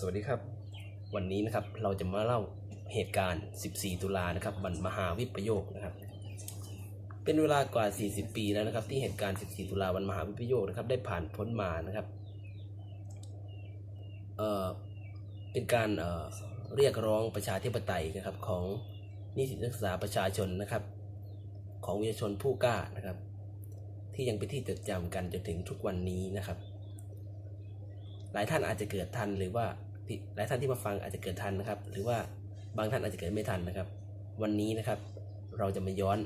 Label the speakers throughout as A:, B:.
A: สวัสดีครับ วันนี้นะครับเราจะมาเล่าเหตุการณ์ 14 ตุลานะครับวันมหาวิปโยคนะครับ เป็นเวลากว่า 40 ปีแล้วนะครับ ที่เหตุการณ์ 14 ตุลาวันมหาวิปโยคนะครับ ได้ผ่านพ้นมานะครับเอ่อเป็นการเอ่อเรียกร้องประชาธิปไตยนะครับของนิสิตนักศึกษาประชาชนนะครับ ของวิทยาชนผู้กล้านะครับ ที่ยังเป็นที่จดจำกันจนถึงทุกวันนี้นะครับหลายท่านอาจจะเกิดทันหรือว่า หลายท่านที่มาฟังอาจจะเกิดทันนะครับ หรือว่าบางท่านอาจจะเกิดไม่ทันนะครับ วันนี้นะครับเราจะมาย้อน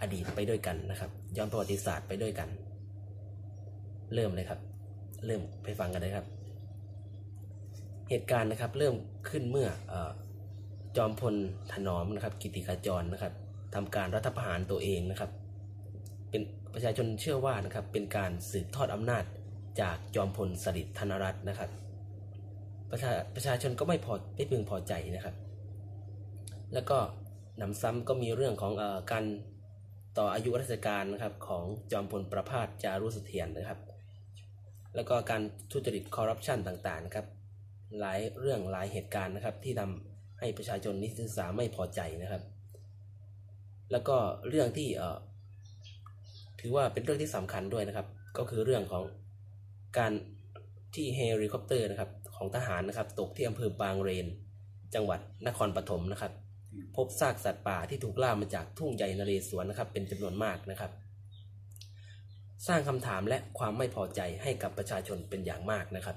A: อดีตไปด้วยกันนะครับ ย้อนประวัติศาสตร์ไปด้วยกัน เริ่มเลยครับ เริ่มไปฟังกันเลยครับ เหตุการณ์นะครับ เริ่มขึ้นเมื่ออจอมพลถนอมนะครับ กิติขจรนะครับทำการรัฐประหารตัวเองนะครับ เป็นประชาชนเชื่อว่านะครับเป็นการสืบทอดอำนาจจากจอมพลสฤษดิ์ธนรัตน์นะครับ ประชาประชาชนก็ไม่พอไม่พึงพอใจนะครับ แล้วก็หนำซ้ำก็มีเรื่องของอการต่ออายุราชการนะครับของจอมพลประพาสจารุสเสถียรนะครับ แล้วก็การทุจริตคอร์รัปชันต่างๆนะครับ หลายเรื่องหลายเหตุการณ์นะครับ ที่ทำให้ประชาชนนิสิตศึกษาไม่พอใจนะครับ แล้วก็เรื่องที่เออถือว่าเป็นเรื่องที่สำคัญด้วยนะครับ ก็คือเรื่องของการ ที่เฮลิคอปเตอร์นะครับของทหารนะครับตกที่อำเภอบางเรน จังหวัดนครปฐมนะครับ พบซากสัตว์ป่าที่ถูกล่ามาจากทุ่งใหญ่นเรศวรนะครับ เป็นจำนวนมากนะครับ สร้างคำถามและความไม่พอใจให้กับประชาชนเป็นอย่างมากนะครับ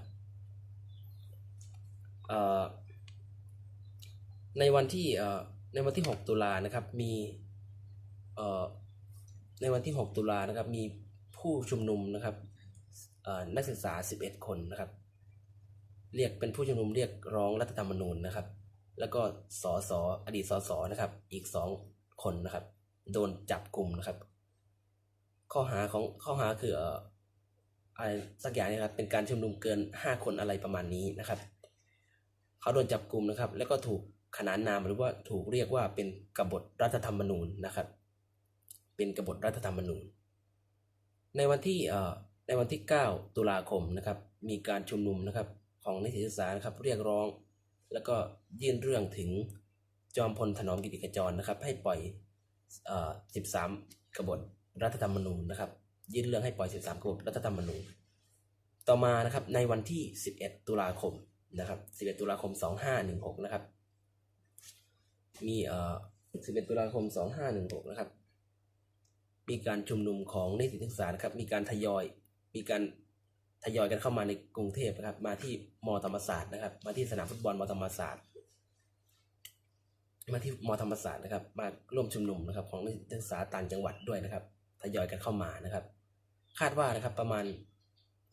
A: ในวันที่ในวันที่ 6 ตุลานะครับมีในวันที่ 6 ตุลานะครับมีผู้ชุมนุมนะครับ นักศึกษา 11 คนนะครับ เรียกเป็นผู้ชุมนุมเรียกร้องรัฐธรรมนูญนะครับ แล้วก็สอสออดีตสอสอนะครับ อีกสองคนนะครับ โดนจับกลุ่มนะครับ ข้อหาของข้อหาคืออะไรสักอย่างนะครับ เป็นการชุมนุมเกินห้าคนอะไรประมาณนี้นะครับ เขาโดนจับกลุ่มนะครับ แล้วก็ถูกขนานนามหรือว่าถูกเรียกว่าเป็นกบฏรัฐธรรมนูญนะครับ เป็นกบฏรัฐธรรมนูญ ในวันที่ ในวันที่ 9 ตุลาคมนะครับ มีการชุมนุมนะครับของนิสิตศึกษานะครับเรียกร้อง แล้วก็ยื่นเรื่องถึงจอมพลถนอมกิติขจรนะครับ ให้ปล่อยอ่อ13 กบฏรัฐธรรมนูญนะครับ ยื่นเรื่องให้ปล่อย 13 กบฏรัฐธรรมนูญ ต่อมานะครับในวันที่ 11 ตุลาคมนะครับ 11 ตุลาคม 2516 นะครับ มีเอ่อ11 ตุลาคม 2516 นะครับ มีการชุมนุมของนิสิตศึกษานะครับ มีการทยอย มีการทยอยกันเข้ามาในกรุงเทพนะครับ มาที่มอธรรมศาสตร์นะครับ มาที่สนามฟุตบอลมอธรรมศาสตร์ มาที่มอธรรมศาสตร์นะครับ มาร่วมชุมนุมนะครับ ของนิสิตศึกษาต่างจังหวัดด้วยนะครับ ทยอยกันเข้ามานะครับ คาดว่านะครับประมาณ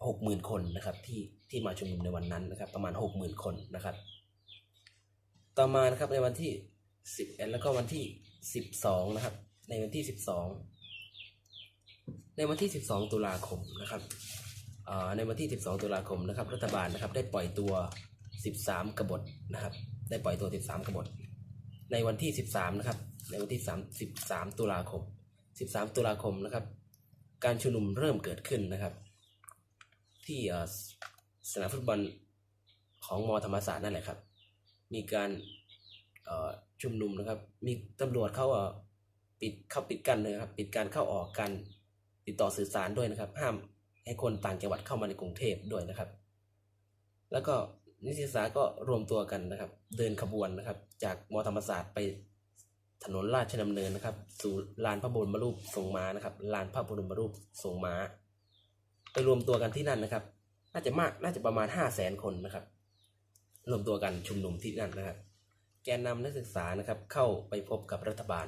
A: หกหมื่นคนนะครับ ที่ที่มาชุมนุมในวันนั้นนะครับ ประมาณหกหมื่นคนนะครับ ต่อมานะครับในวันที่สิบเอ็ดแล้วก็วันที่สิบสองนะครับ ในวันที่สิบสอง ในวันที่สิบสองตุลาคมนะครับในวันที่สิบสองตุลาคมนะครับ รัฐบาลนะครับ ได้ปล่อยตัวสิบสามกบฏนะครับ ได้ปล่อยตัวสิบสามกบฏ ในวันที่สิบสามนะครับ ในวันที่สามสิบสามตุลาคมสิบสามตุลาคมนะครับ การชุมนุมเริ่มเกิดขึ้นนะครับ ที่สนามฟุตบอลของมอธรรมศาสตร์นั่นแหละครับ มีการชุมนุมนะครับ มีตำรวจเขาปิดเข้าปิดกันเลยครับ ปิดการเข้าออกการ ติดต่อสื่อสารด้วยนะครับ ห้ามให้คนต่างจังหวัดเข้ามาในกรุงเทพด้วยนะครับ แล้วก็นิสิตศึกษาก็รวมตัวกันนะครับ เดินขบวนนะครับ จากมอธรรมศาสตร์ไปถนนราชดำเนินนะครับ สู่ลานพระบรมรูปทรงม้านะครับลานพระบรมรูปทรงม้า ไปรวมตัวกันที่นั่นนะครับ น่าจะมากน่าจะประมาณห้าแสนคนนะครับ รวมตัวกันชุมนุมที่นั่นนะครับ แกนนำนักศึกษานะครับ เข้าไปพบกับรัฐบาล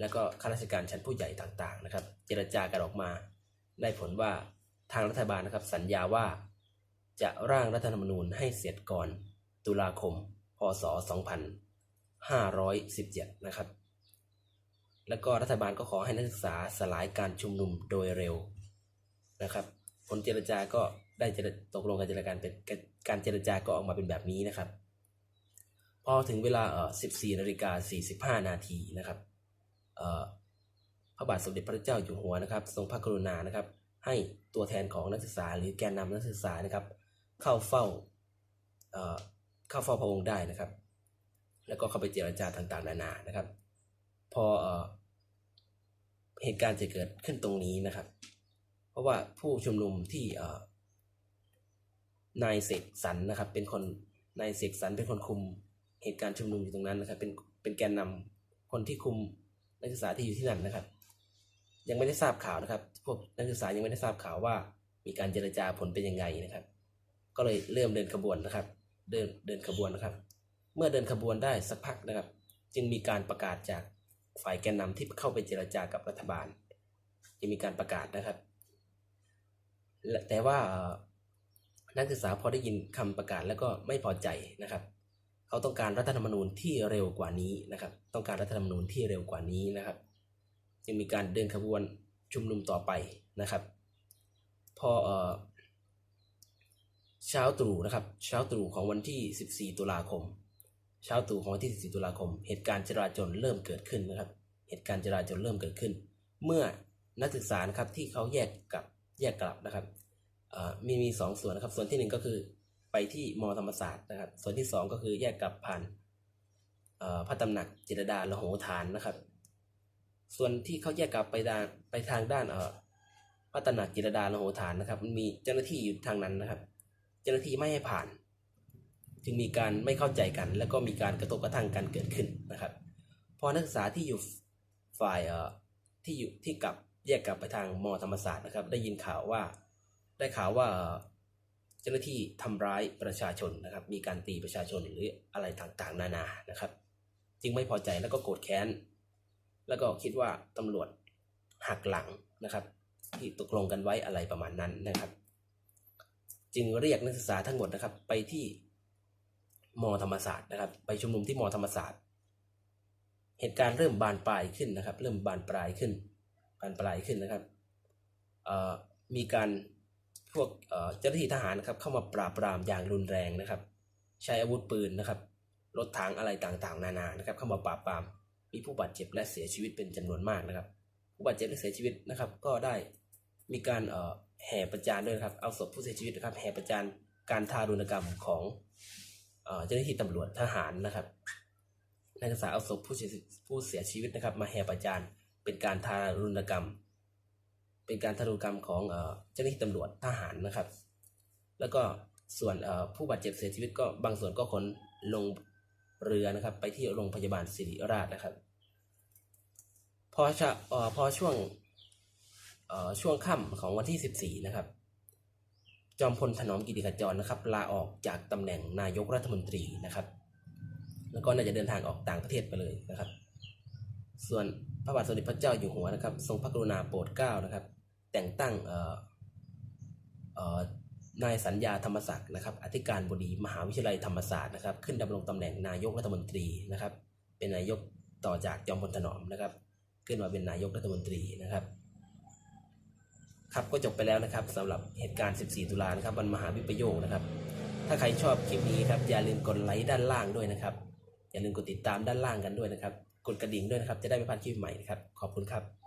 A: แล้วก็ข้าราชการชั้นผู้ใหญ่ต่างๆนะครับ เจรจากันออกมา ได้ผลว่าทางรัฐบาลนะครับ สัญญาว่า จะร่างรัฐธรรมนูญให้เสร็จก่อน ตุลาคม พศ 2517 นะครับ แล้วก็รัฐบาลก็ขอให้นักศึกษาสลายการชุมนุมโดยเร็วนะครับ ผลเจรจาก็ได้จรตกลงกันเจรจาเป็นการเจรจาก็ออกมาเป็นแบบนี้นะครับ พอถึงเวลาเอ่อ14นาฬิกา45 นาทีนะครับ พระบาทสมเด็จพระเจ้าอยู่หัวนะครับ ทรงพระกรุณานะครับ ให้ตัวแทนของนักศึกษา หรือแกนนำนักศึกษานะครับ เข้าเฝ้าเข้าเฝ้าพระองค์ได้นะครับ แล้วก็เข้าไปเจรจาต่างๆ นานานะครับ พอเหตุการณ์จะเกิดขึ้นตรงนี้นะครับ เพราะว่าผู้ชุมนุมที่นายเสกสรรนะครับ เป็นคนนายเสกสรรเป็นคนคุมเหตุการณ์ชุมนุมอยู่ตรงนั้นนะครับ เป็นเป็นแกนนำคนที่คุม นักศึกษาที่อยู่ที่นั่นนะครับ ยังไม่ได้ทราบข่าวนะครับ พวกนักศึกษายังไม่ได้ทราบข่าวว่า มีการเจรจาผลเป็นยังไงนะครับ ก็เลยเริ่มเดินขบวนนะครับ เดินเดินขบวนนะครับ เมื่อเดินขบวนได้สักพักนะครับ จึงมีการประกาศจากฝ่ายแกนนำที่เข้าไปเจรจากับรัฐบาลจะมีการประกาศนะครับ แต่ว่านักศึกษาพอได้ยินคำประกาศแล้วก็ไม่พอใจนะครับ เขาต้องการรัฐธรรมนูญที่เร็วกว่านี้นะครับ ต้องการรัฐธรรมนูญที่เร็วกว่านี้นะครับจึงมีการเดินขบวนชุมนุมต่อไปนะครับ พอเออเช้าตรู่นะครับ เช้าตรู่ของวันที่ 14 ตุลาคม เช้าตรู่ของวันที่ 14 ตุลาคม เหตุการณ์จราจรเริ่มเกิดขึ้นนะครับ เหตุการณ์จราจรเริ่มเกิดขึ้น เมื่อนักศึกษานะครับที่เขาแยกกลับแยกกลับนะครับมีมีสองส่วนนะครับ ส่วนที่หนึ่งก็คือ ไปที่มอธรรมศาสตร์นะครับ ส่วนที่สองก็คือแยกกลับผ่านพระตำหนักจิตรดาละโหฐานนะครับ ส่วนที่เขาแยกกลับไปด้านไปทางด้านเออพระตำหนักจิตรดาละโหฐานนะครับ มันมีเจ้าหน้าที่อยู่ทางนั้นนะครับ เจ้าหน้าที่ไม่ให้ผ่าน จึงมีการไม่เข้าใจกัน แล้วก็มีการกระทบกระทั่งกันเกิดขึ้นนะครับ พอนักศึกษาที่อยู่ฝ่ายเออที่อยู่ที่กลับแยกกลับไปทางมอธรรมศาสตร์นะครับ ได้ยินข่าวว่าได้ข่าวว่า จ้าหน้าที่ทำร้ายประชาชนนะครับ มีการตีประชาชนหรืออะไรต่างๆ นานานะครับ จึงไม่พอใจแล้วก็โกรธแค้น แล้วก็คิดว่าตำรวจหักหลังนะครับ ที่ตกลงกันไว้อะไรประมาณนั้นนะครับ จึงเรียกนักศึกษาทั้งหมดนะครับ ไปที่มธรรมศาสตร์นะครับ ไปชุมนุมที่มธรรมศาสตร์ เหตุการณ์เริ่มบานปลายขึ้นนะครับ เริ่มบานปลายขึ้นบานปลายขึ้นนะครับมีการ พวกเจ้าหน้าที่ทหารนะครับเข้ามาปราบปรามอย่างรุนแรงนะครับ ใช้อาวุธปืนนะครับรถถังอะไรต่างๆ นานานะครับ เข้ามาปราบปราม มีผู้บาดเจ็บและเสียชีวิตเป็นจำนวนมากนะครับ ผู้บาดเจ็บและเสียชีวิตนะครับ ก็ได้มีการเอ่อแห่ประจานด้วยนะครับเอาศพผู้เสียชีวิตนะครับแห่ประจานการทารุณกรรมของเอ่อเจ้าหน้าที่ตำรวจทหารนะครับนักศึกษาเอาศพผู้เสียผู้เสียชีวิตนะครับ มาแห่ประจานเป็นการทารุณกรรม เป็นการทารุณกรรมของเจ้าหน้าที่ตำรวจทหารนะครับ แล้วก็ส่วนผู้บาดเจ็บเสียชีวิตก็บางส่วนก็ขนลงเรือนะครับ ไปที่โรงพยาบาลศิริราชนะครับ พอชะเอ่อพอช่วงช่วงค่ำของวันที่ 14 นะครับ จอมพลถนอมกิติขจรนะครับ ลาออกจากตำแหน่งนายกรัฐมนตรีนะครับ แล้วก็น่าจะเดินทางออกต่างประเทศไปเลยนะครับ ส่วนพระบาทสมเด็จพระเจ้าอยู่หัวนะครับ ทรงพระกรุณาโปรดเกล้านะครับ แต่งตั้งนายสัญญาธรรมศักดิ์นะครับอธิการบดีมหาวิทยาลัยธรรมศาสตร์นะครับ ขึ้นดำรงตำแหน่งนายกรัฐมนตรีนะครับ เป็นนายกต่อจากจอมพลถนอมนะครับ ขึ้นมาเป็นนายกรัฐมนตรีนะครับ ครับก็จบไปแล้วนะครับสำหรับเหตุการณ์ 14 ตุลานะครับวันมหาวิปโยคนะครับ ถ้าใครชอบคลิปนี้ครับอย่าลืมกดไลค์ด้านล่างด้วยนะครับ อย่าลืมกดติดตามด้านล่างกันด้วยนะครับ กดกระดิ่งด้วยนะครับ จะได้ไม่พลาดคลิปใหม่นะครับขอบคุณครับ